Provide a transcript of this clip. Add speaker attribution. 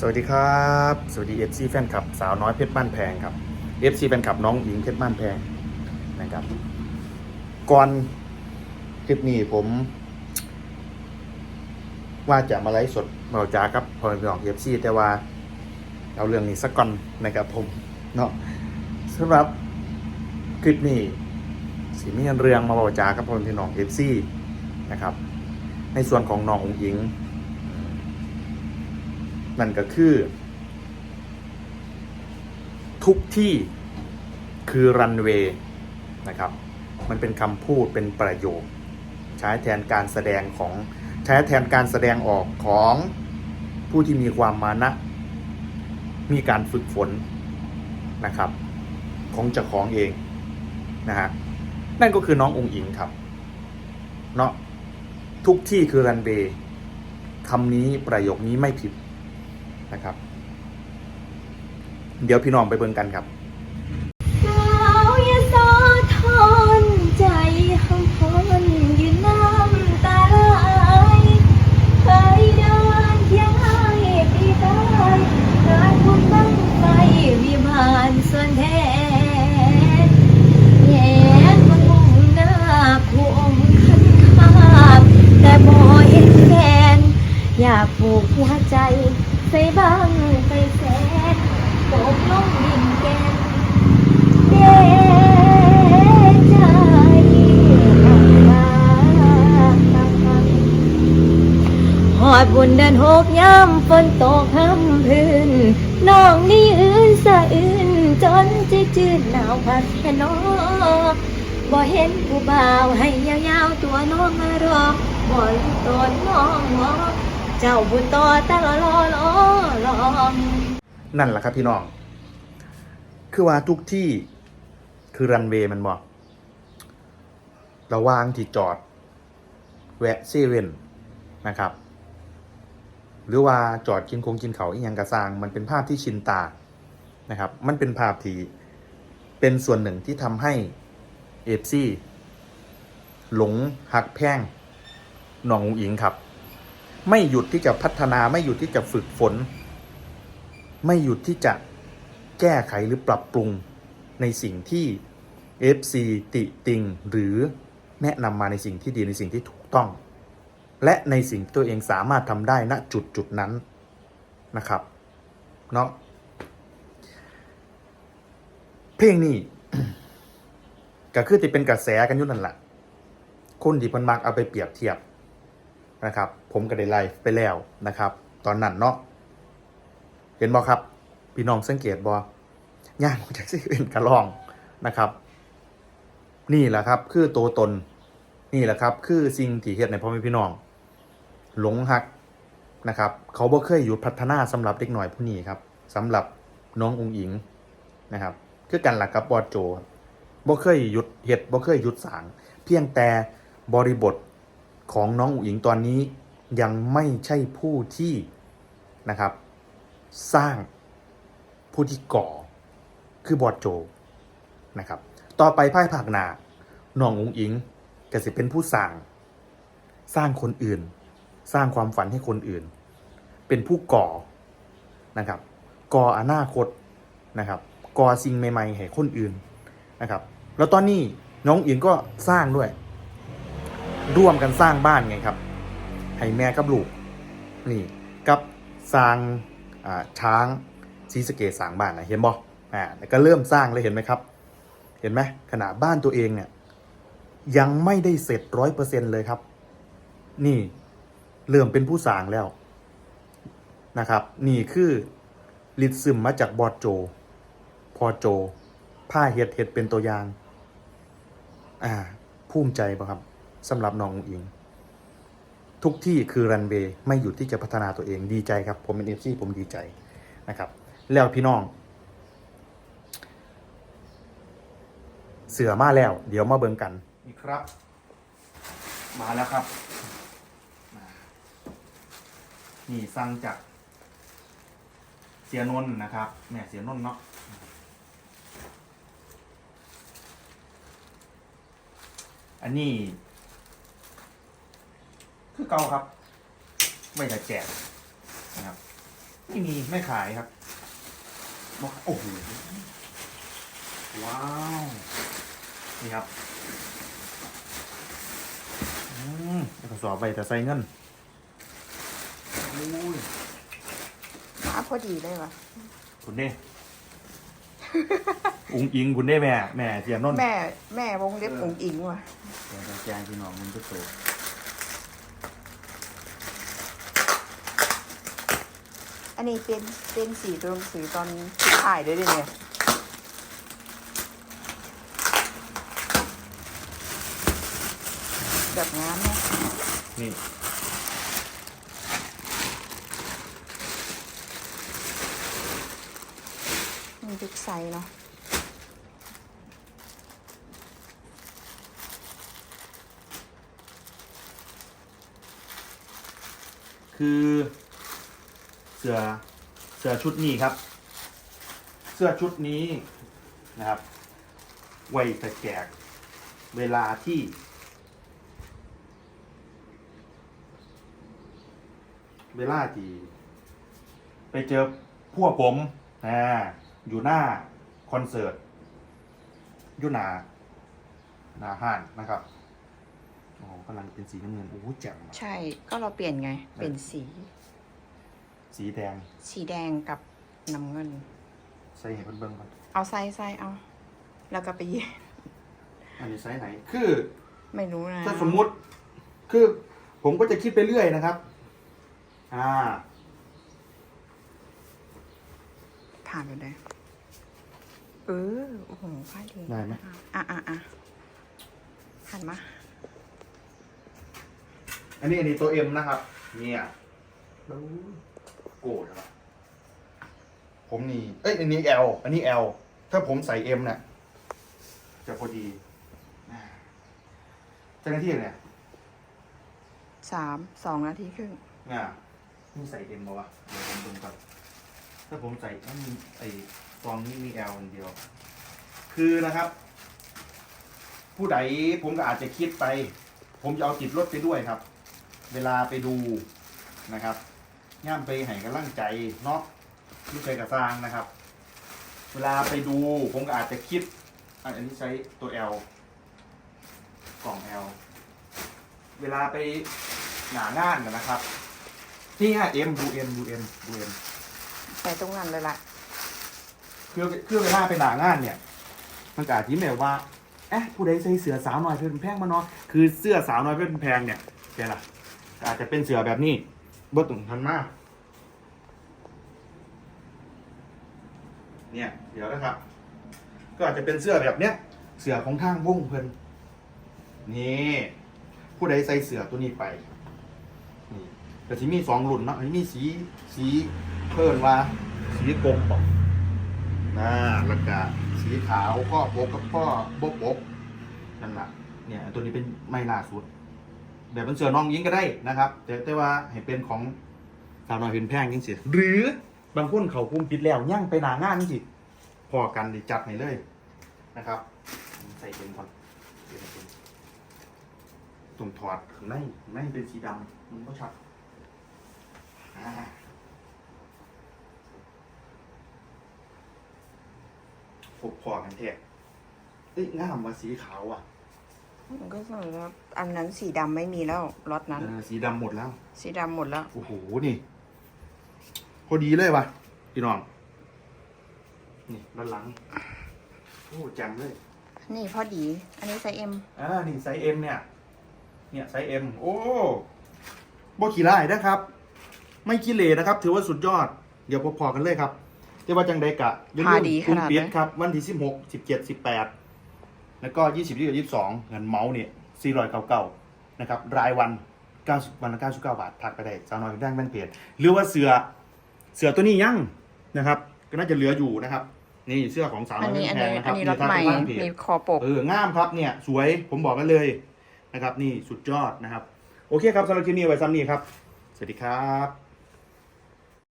Speaker 1: สวัสดีครับ สวัสดี FC แฟนคลับสาวน้อยเพชรบ้านแพงครับ FC แฟนคลับน้องหญิงเพชรบ้านแพงนะครับ ก่อนคลิปนี้ผม ว่าจะมาไลฟ์สดเราจ้าครับพอไปออก FC แต่ว่าเอาเรื่องนี้สักก่อนนะครับผมเนาะสำหรับคลิปนี้สีมีเรื่องมาบอกจ้าครับพอพี่น้อง FC นะครับ ในส่วนของน้ององหญิง นั่นก็คือ ทุกที่คือรันเวย์นะครับ มันเป็นคำพูดเป็นประโยค ใช้แทนการแสดงของใช้แทนการแสดงออกของผู้ที่มีความมานะ มีการฝึกฝนนะครับ ของเจ้าของเองนะฮะนั่นก็คือน้ององค์อิงครับเนาะทุกที่คือรันเวย์คำนี้ประโยคนี้ไม่ผิด นะครับ เดี๋ยวพี่น้องไปเบิ่งกันครับ
Speaker 2: ใส่บ้างไปแสนตกลงดินแกนเดใจหอดบุญเดินหกย้ำฝนตกห้ำพื้นน้องนี่อื่นสะอื่นจนจะจืดหนาวพัดแค่นอบ่เห็นผู้บ่าวให้ยาวๆตัวน้องมารอบ่รู้ตนน้องมอ เจ้าบุญต่อตลอรอรอรอ
Speaker 1: นั่นแหละครับพี่น้อง คือว่าทุกที่คือรันเวย์มันบอกระวางที่จอด แวะเซเว่นนะครับ หรือว่าจอดกินคงกินเขาอีกอย่างกระซาง มันเป็นภาพที่ชินตานะครับ มันเป็นภาพที่เป็นส่วนหนึ่งที่ทำให้เอฟซีหลงหักแพงหนองอุ๋งอิงครับ ไม่หยุดที่จะพัฒนา ไม่หยุดที่จะฝึกฝน ไม่หยุดที่จะแก้ไขหรือปรับปรุงในสิ่งที่ FC ติติง หรือแนะนำมาในสิ่งที่ดีในสิ่งที่ถูกต้อง และในสิ่งที่ตัวเองสามารถทำได้ณจุดจุดนั้นนะครับเนาะเพลงนี้ก็คือที่เป็นกระแสกันอยุ่นั่นแหละคนที่พันมักเอาไปเปรียบเทียบ นะครับ ผมก็ได้ไลฟ์ไปแล้วนะครับ ตอนนั้นเนาะเห็นบอครับ พี่น้องสังเกตบอย่างออกจากซีเว่นกระลองนะครับ นี่แหละครับ คือตัวตน นี่แหละครับ คือสิ่งที่เฮ็ดในพ่อแม่พี่น้อง หลงหักนะครับ เขาบ่เคยหยุดพัฒนาสำหรับเด็กหน่อยผู้นี้ครับสำหรับน้ององอิงนะครับ คือกันหลักกับบอดโจบ่เคยหยุดเฮ็ดบ่เคยหยุดสาง เพียงแต่บริบท ของน้องอุ๋งอิงตอนนี้ยังไม่ใช่ผู้ที่นะครับ สร้างผู้ที่ก่อคือบอดโจนะครับ ต่อไปภายภาคหนาน้องอุ๋งอิงก็สิเป็นผู้สร้าง สร้างคนอื่น สร้างความฝันให้คนอื่น เป็นผู้ก่อนะครับ ก่ออนาคตนะครับก่อสิ่งใหม่ ๆ ให้คนอื่นนะครับ แล้วตอนนี้น้องอิงก็สร้างด้วย ร่วมกันสร้างบ้านไงครับ ให้แม่กับลูก นี่กับสร้างช้างซีสเกตสร้างบ้านนะเห็นบ่อ่าแล้วก็เริ่มสร้างเลยเห็นไหมครับ เห็นไหมขนาดบ้านตัวเองเนี่ยยังไม่ได้เสร็จร้อยเปอร์เซ็นเลยครับ นี่เริ่มเป็นผู้สร้างแล้วนะครับ นี่คือลิดซึมมาจากบอดโจ พอโจ ผ้าเห็ดเห็ดเป็นตัวอย่าง อ่าภูมิใจป่ะครับ สำหรับน้องอุ๋งอิง ทุกที่คือรันเวย์ไม่หยุดที่จะพัฒนาตัวเองดีใจครับ ผมเป็นเอฟซีผมดีใจนะครับ แล้วพี่น้อง เสือมาแล้ว เดี๋ยวมาเบิ่งกันนี่ครับ มาแล้วครับ นี่สั่งจากเสียนนท์นะครับแม่เสียนนท์เนาะอันนี้ คือเก่าครับ ไม่ได้แจกนะครับไม่มีไม่ขายครับบอกโอ้โหว้าว นี่ครับอืมแล้วก็สอบไปแต่ใส่เงินโอ้ย
Speaker 3: มาพอดีเลยวะ
Speaker 1: คุณเน่ อุ้งอิงคุณเน่แม่ แม่เสียนนท์
Speaker 3: แม่ แม่วงเล็บอุ๋งอิงว่ะ
Speaker 1: เดี๋ยวจะแจ้งพี่น้องมันก็โต
Speaker 3: อันนี้เป็นเป็นสีตัวหนังสือตอนสุดท้ายด้วยดิเนี่ยแบบงามนะ
Speaker 1: นี่
Speaker 3: มีทุกไซส์เนาะ
Speaker 1: คือ เสื้อเสื้อชุดนี้ครับ เสื้อชุดนี้นะครับไว้แต่แจกเวลาที่เวลาที่ไปเจอพวกผมอ่าอยู่หน้าคอนเสิร์ตยู่หนาหนาห้านนะครับอ้โหกำลังเป็นสีน้ำเงินโอ้แจ่ม
Speaker 3: ใช่ก็เราเปลี่ยนไง เป็นสี
Speaker 1: สีแดง
Speaker 3: สีแดงกับน้ำเงิน
Speaker 1: ใส่เห็นเพิ่นเบิ่งก่อน
Speaker 3: เอาไซส์ไซส์เอา แล้วก็ไปเย็บ
Speaker 1: อันนี้ไซส์ไหน คือ
Speaker 3: ไม่รู้นะ
Speaker 1: ถ้าสมมุติ คือ ผมก็จะคิดไปเรื่อยนะครับ อ่า
Speaker 3: ผ่านไปเลยเออ โอ้โหผ้าดี
Speaker 1: ได้ไหม
Speaker 3: อะอะอะหันมา
Speaker 1: อันนี้อันนี้ตัวเอ็มนะครับ เนี่ยแล้ว โกรธเหรอผมนี่ เอ้ย อันนี้ L อันนี้ L ถ้าผมใส่ M เนี่ยจะพอดีอ่าเจ้าหน้าที่เนี่ย
Speaker 3: สามสองนาทีครึ่ง
Speaker 1: อ่านี่ใส่ M มาวะเดี๋ยวผมดูก่อนถ้าผมใส่ต้องมีไอ้ฟองนี้มี L อันเดียว คือนะครับ ผู้ใดผมก็อาจจะคิดไป ผมจะเอาติดรถไปด้วยครับ เวลาไปดูนะครับ ย่ามไปให้กำลังใจเนาะลูกใจกระซางนะครับ เวลาไปดูผมก็อาจจะคิดอันอันนี้ใช้ตัว L กล่อง L เวลาไปหนางานกันนะครับนี่ฮะ M ดู M ดู M ดู M
Speaker 3: ใส่ตรงนั้นเลยล่ะ
Speaker 1: คือคือเวลาไปหนางานเนี่ย มันก็อาจจะแบบว่าเอ๊ะผู้ใดใส่เสื้อสาวน้อยเพชรแพงมาเนาะคือเสื้อสาวน้อยเพชรแพงเนี่ยเป็นล่ะอาจจะเป็นเสื้อแบบนี้เบิดตุงทันมาก เนี่ย เดี๋ยวนะครับ ก็อาจจะเป็นเสื้อแบบเนี้ย เสื้อของทางวงเพิ่นนี่ผู้ใดใส่เสื้อตัวนี้ไป นี่แต่ที่มีสองรุ่นเนาะอันนี้มีสีสีเพิ่นว่า สีกลมบอกนะแล้วก็สีขาวก็บกกับพ่อบกบกนั่นแหละเนี่ย ตัวนี้เป็นไม่ล่าสุด แบบเป็นเสือน้องยิงก็ได้นะครับ แต่แต่ว่าให้เป็นของสาวน้อยเห็นแพงยังเสียหรือบางคนเขาคุมปิดแล้วย่างไปหนางานนี่สิพอกันดิจัดให้เลยนะครับ ใส่เป็นก่อนตรงถอดข้างในข้างในเป็นสีดำมันก็ชัดอ่าพบพอกันแท้เอ้ยงามมาสีขาวอะ
Speaker 3: มันก็สมมติว่าอันนั้นสีดำไม่มีแล้วล็อตนั้น
Speaker 1: เออสีดำหมดแล้ว
Speaker 3: สีดำหมดแล้ว
Speaker 1: โอ้โห นี่ พอดีเลยว่ะ พี่น้อง นี่ด้านหลัง โอ้แจ่มเลย
Speaker 3: นี่พอดี อันนี้ไซส์เอ็ม
Speaker 1: อ่า นี่ไซส์เอ็มเนี่ย เนี่ยไซส์เอ็มโอ้บ่ขี่ไล่นะครับ ไม่ขี้เหร่นะครับ ถือว่าสุดยอด เดี๋ยวพอๆกันเลยครับแต่ว่าจังใดกะอย่าลืม
Speaker 3: พาดีข
Speaker 1: คุณ
Speaker 3: นาด
Speaker 1: เปีย
Speaker 3: ไห
Speaker 1: ก
Speaker 3: น
Speaker 1: ครับ วันที่สิบหกสิบเจ็ดสิบแปด แล้วก็ยี่สิบยี่สิบยี่สิบสองเงินเมาส์เนี่ยสี่ร้อยเก้าเก้านะครับรายวันเก้าวันละเก้าสิบเก้าบาททักไปได้สาวน้อยด้านแม่นเพจหรือว่าเสือเสือตัวนี้ยังนะครับก็น่าจะเหลืออยู่นะครับ นี่เสื้อของสาว
Speaker 3: อั
Speaker 1: น้
Speaker 3: น
Speaker 1: อย
Speaker 3: นี้
Speaker 1: แม่
Speaker 3: อัน
Speaker 1: นแพง
Speaker 3: นี้
Speaker 1: นะค
Speaker 3: อั
Speaker 1: รั
Speaker 3: น
Speaker 1: บ
Speaker 3: นี้ล็อต
Speaker 1: ทัก
Speaker 3: ใหม่
Speaker 1: ไปบ้านเพจ
Speaker 3: มีคอปก
Speaker 1: เอองามครับเนี่ยสวยผมบอกกันเลยนะครับ นี่สุดยอดนะครับ โอเคครับสำหรับคลิปนี้ไว้ซ้ำนี้ครับ สวัสดีครับ